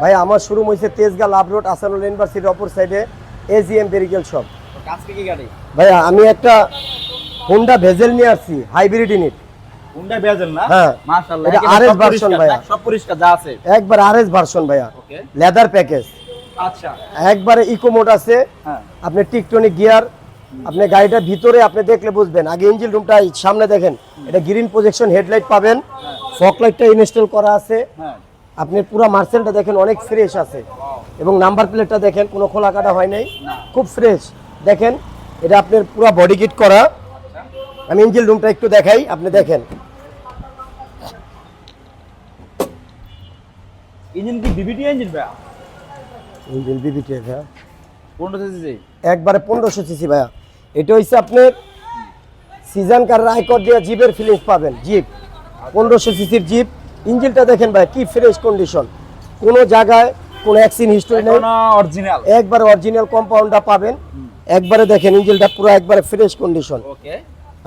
ভাই আমার শুরু হয়েছে তেজগা লাভ রোড আসানুল ইউনিভার্সিটির অপর সাইডে এজিএম বেরিকেল শপ ভাইয়া আমি একটা হোন্ডা ভেজেল নিয়ে আসছি হাইব্রিড ইউনিট হুন্ডা বেজেল না? হ্যাঁ। মাশাআল্লাহ এটা একেবারে RS সব version পরিষ্কার, ভাইয়া। সব পরিষ্কার যা আছে। একবার আরএস ভার্সন ভাইয়া। লেদার প্যাকেজ আচ্ছা। একবারে ইকো মোড আছে। হ্যাঁ। আপনি টিকটনিক গিয়ার আপনি ভিতরে আপনি দেখলে বুঝবেন। আগে ইঞ্জিন রুমটা সামনে দেখেন। এটা গ্রিন প্রজেকশন হেডলাইট পাবেন। ফক লাইটটা ইনস্টল করা আছে। আপনি পুরো মার্সেলটা দেখেন অনেক ফ্রেশ আছে। এবং নাম্বার প্লেটটা দেখেন কোনো খোলা কাটা হয় নাই খুব ফ্রেশ দেখেন এটা আপনার পুরো বডি কিট করা। আমি ইঞ্জিন রুমটা একটু দেখাই আপনি দেখেন। ইঞ্জিন কি বিবিটি ইঞ্জিন ভাই ইঞ্জিন বিবিটি ভাইয়া। কোনটা সিসি একবারে পনেরোশো সিসি ভাইয়া। এটা হচ্ছে আপনার সিজন কার রায়কর দিয়ে জিপের ফিলিংস পাবেন জিপ পনেরোশো সিসির জিপ ইঞ্জিনটা দেখেন ভাই কি ফ্রেশ কন্ডিশন কোনো জায়গায় কোনো অ্যাক্সিডেন্ট হিস্টোরি নেই। অরিজিনাল একবার অরিজিনাল কম্পাউন্ডটা পাবেন। একবারে দেখেন ইঞ্জিনটা পুরো একবারে ফ্রেশ কন্ডিশন ওকে।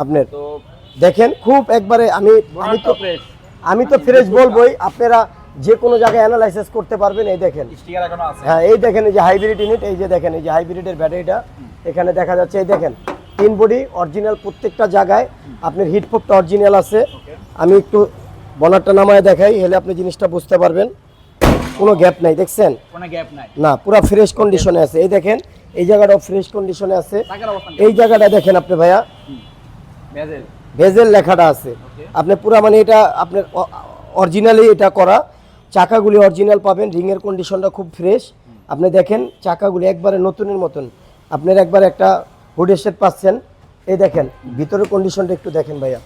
আপনার তো দেখেন খুব একবারে আমি আমি তো আমি তো ফ্রেশ বলবোই আপনারা যে কোনো জায়গায় অ্যানালাইসিস করতে পারবেন এই দেখেন। স্টিকার এখনও আছে। হ্যাঁ এই দেখেন এই যে হাইব্রিড ইউনিট এই যে দেখেন এই যে হাইব্রিডের ব্যাটারিটা এখানে দেখা যাচ্ছে এই দেখেন তিন বডি অরিজিনাল প্রত্যেকটা জায়গায় আপনার হিটপ্রুফটা অরিজিনাল আছে। আমি একটু বনারটা নামায় দেখাই হলে আপনি জিনিসটা বুঝতে পারবেন। কোনো গ্যাপ নাই দেখছেন? কোনো গ্যাপ নাই। না পুরো ফ্রেশ কন্ডিশনে আছে। এই দেখেন এই জায়গাটাও ফ্রেশ কন্ডিশনে আছে। এই জায়গাটা দেখেন আপনি ভাইয়া। ভেজেল। লেখাটা আছে। আপনি পুরো মানে এটা আপনার অরিজিনালি এটা করা। চাকাগুলি অরিজিনাল পাবেন রিংয়ের কন্ডিশনটা খুব ফ্রেশ। আপনি দেখেন চাকাগুলি একবারে নতুনের মতন। আপনার একবার একটা হুডের সেট পাচ্ছেন। এই দেখেন ভিতরের কন্ডিশনটা একটু দেখেন ভাইয়া।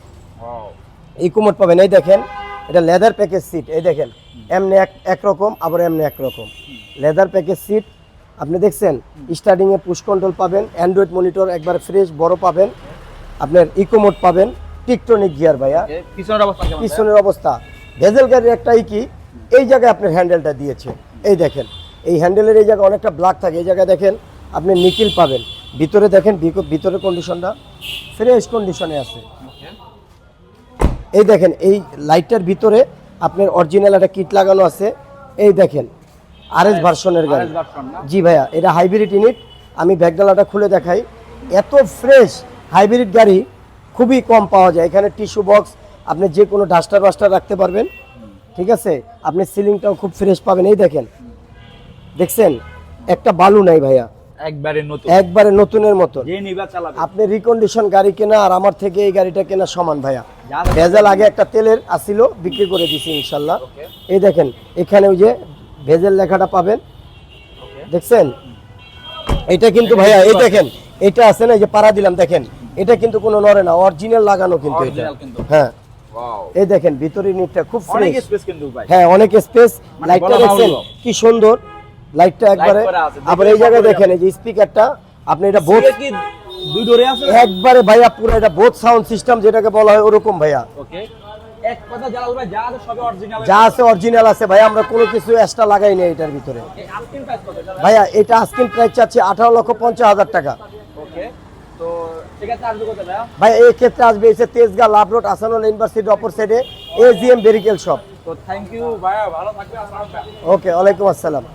এই কুমোট পাবেন এই দেখেন এটা লেদার প্যাকেজ সিট এই দেখেন এমনি এক একরকম আবার এমনি একরকম। লেদার প্যাকেজ সিট আপনি দেখছেন স্টার্টিংয়ে পুশ কন্ট্রোল পাবেন অ্যান্ড্রয়েড মনিটর একবার ফ্রেশ বড় পাবেন আপনার ইকো মোড পাবেন টিকটনিক গিয়ার ভাইয়া। পিছনের অবস্থা পিছনের অবস্থা। ভেজেল গাড়ির একটাই কি এই জায়গায় আপনার হ্যান্ডেলটা দিয়েছে। এই দেখেন এই হ্যান্ডেলের এই জায়গায় অনেকটা ব্ল্যাক থাকে এই জায়গায় দেখেন আপনি নিকিল পাবেন। ভিতরে দেখেন ভিতরের কন্ডিশনটা ফ্রেশ কন্ডিশনে আছে. এই দেখেন এই লাইটটার ভিতরে আপনার অরিজিনাল একটা কিট লাগানো আছে। এই দেখেন আরএস ভার্সনের গাড়ি? জি ভাইয়া এটা হাইব্রিড ইউনিট আমি ব্যাগডালাটা খুলে দেখাই। এত ফ্রেশ হাইব্রিড গাড়ি খুবই কম পাওয়া যায়। এখানে টিস্যু বক্স আপনি যে কোনো ডাস্টার বাস্টার রাখতে পারবেন। ঠিক আছে? আপনি সিলিংটাও খুব ফ্রেশ পাবেন। এই দেখেন দেখছেন? একটা বালু নাই ভাইয়া। একবারে নতুন। একবারে নতুনের চালাবে। আপনি রিকন্ডিশন গাড়ি কেনা আর আমার থেকে এই গাড়িটা কেনা সমান ভাইয়া। ভেজাল আগে একটা তেলের আসিল বিক্রি করে দিছি ইনশাল্লাহ। এই দেখেন এখানে ওই যে ভেজেল লেখাটা পাবেন। দেখছেন? এটা কিন্তু ভাইয়া এই দেখেন এটা আছে না যে পাড়া দিলাম দেখেন। এটা কিন্তু কোনো নড়ে না অরিজিনাল লাগানো কিন্তু এটা। হ্যাঁ। এই দেখেন ভিতরে নিটটা খুব ফ্রেশ হ্যাঁ অনেক স্পেস লাইটটা দেখছেন কি সুন্দর। লাইটটা একবারে আবার এই জায়গায় দেখেন এই যে স্পিকারটা আপনি এটা বোথ দুই ডোরে আছে? একবারে ভাইয়া পুরো এটা বোথ সাউন্ড সিস্টেম যেটাকে বলা হয় ওরকম ভাইয়া। ওকে এক কথা জালাল ভাই যা আছে অরিজিনাল যা আছে অরিজিনাল আছে ভাই আমরা কোনো কিছু এক্সট্রা লাগাই নাই এটার ভিতরে। এই প্রাইস কত ভাইয়া এটা আজকিন প্রাইস চাচ্ছি আঠারো লক্ষ পঞ্চাশ হাজার টাকা। ওকে তো ভাই এই ক্ষেত্রে আসবে এসে তেজগাঁ লাভ রোড আসানুল ইউনিভার্সিটির অপর সাইডে এজিএম বেরিকেল শপ তো থ্যাংক ইউ ভাইয়া ভালো থাকবে আসসালামু আলাইকুম ওকে ওয়ালাইকুম আসসালাম।